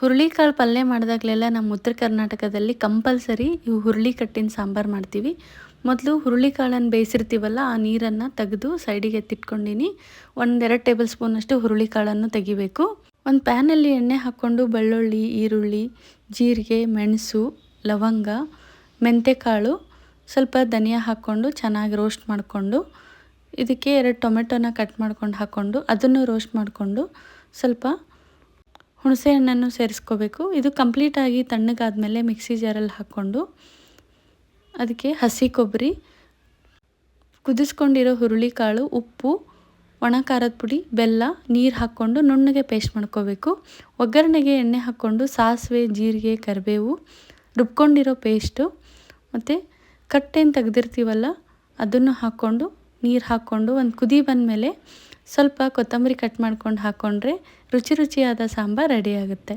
ಹುರುಳಿಕಾಳು ಪಲ್ಯ ಮಾಡಿದಾಗಲೆಲ್ಲ ನಮ್ಮ ಉತ್ತರ ಕರ್ನಾಟಕದಲ್ಲಿ ಕಂಪಲ್ಸರಿ ಇವು ಹುರುಳಿ ಕಟ್ಟಿನ ಸಾಂಬಾರು ಮಾಡ್ತೀವಿ. ಮೊದಲು ಹುರುಳಿಕಾಳನ್ನು ಬೇಯಿಸಿರ್ತೀವಲ್ಲ, ಆ ನೀರನ್ನು ತೆಗೆದು ಸೈಡಿಗೆ ಎತ್ತಿಟ್ಕೊಂಡಿನಿ ಒಂದೆರಡು ಟೇಬಲ್ ಸ್ಪೂನಷ್ಟು ಹುರುಳಿಕಾಳನ್ನು ತೆಗಿಬೇಕು. ಒಂದು ಪ್ಯಾನಲ್ಲಿ ಎಣ್ಣೆ ಹಾಕ್ಕೊಂಡು ಬೆಳ್ಳುಳ್ಳಿ, ಈರುಳ್ಳಿ, ಜೀರಿಗೆ, ಮೆಣಸು, ಲವಂಗ, ಮೆಂತೆಕಾಳು, ಸ್ವಲ್ಪ ಧನಿಯಾ ಹಾಕ್ಕೊಂಡು ಚೆನ್ನಾಗಿ ರೋಸ್ಟ್ ಮಾಡಿಕೊಂಡು, ಇದಕ್ಕೆ ಎರಡು ಟೊಮೆಟೊನ ಕಟ್ ಮಾಡ್ಕೊಂಡು ಹಾಕ್ಕೊಂಡು, ಅದನ್ನು ರೋಸ್ಟ್ ಮಾಡಿಕೊಂಡು ಸ್ವಲ್ಪ ಹುಣಸೆ ಹಣ್ಣನ್ನು ಸೇರಿಸ್ಕೋಬೇಕು. ಇದು ಕಂಪ್ಲೀಟಾಗಿ ತಣ್ಣಗಾದ್ಮೇಲೆ ಮಿಕ್ಸಿ ಜಾರಲ್ಲಿ ಹಾಕ್ಕೊಂಡು ಅದಕ್ಕೆ ಹಸಿ ಕೊಬ್ಬರಿ, ಕುದಿಸ್ಕೊಂಡಿರೋ ಹುರುಳಿಕಾಳು, ಉಪ್ಪು, ಒಣ ಖಾರದ ಪುಡಿ, ಬೆಲ್ಲ, ನೀರು ಹಾಕ್ಕೊಂಡು ನುಣ್ಣಗೆ ಪೇಸ್ಟ್ ಮಾಡ್ಕೋಬೇಕು. ಒಗ್ಗರಣೆಗೆ ಎಣ್ಣೆ ಹಾಕ್ಕೊಂಡು ಸಾಸಿವೆ, ಜೀರಿಗೆ, ಕರಿಬೇವು ರುಬ್ಕೊಂಡಿರೋ ಪೇಸ್ಟು ಮತ್ತು ಕಟ್ಟೇನು ತೆಗೆದಿರ್ತೀವಲ್ಲ, ಅದನ್ನು ಹಾಕ್ಕೊಂಡು ನೀರು ಹಾಕ್ಕೊಂಡು ಒಂದು ಕುದಿ ಬಂದಮೇಲೆ ಸ್ವಲ್ಪ ಕೊತ್ತಂಬರಿ ಕಟ್ ಮಾಡ್ಕೊಂಡು ಹಾಕ್ಕೊಂಡ್ರೆ ರುಚಿ ರುಚಿಯಾದ ಸಾಂಬಾರು ರೆಡಿ ಆಗುತ್ತೆ.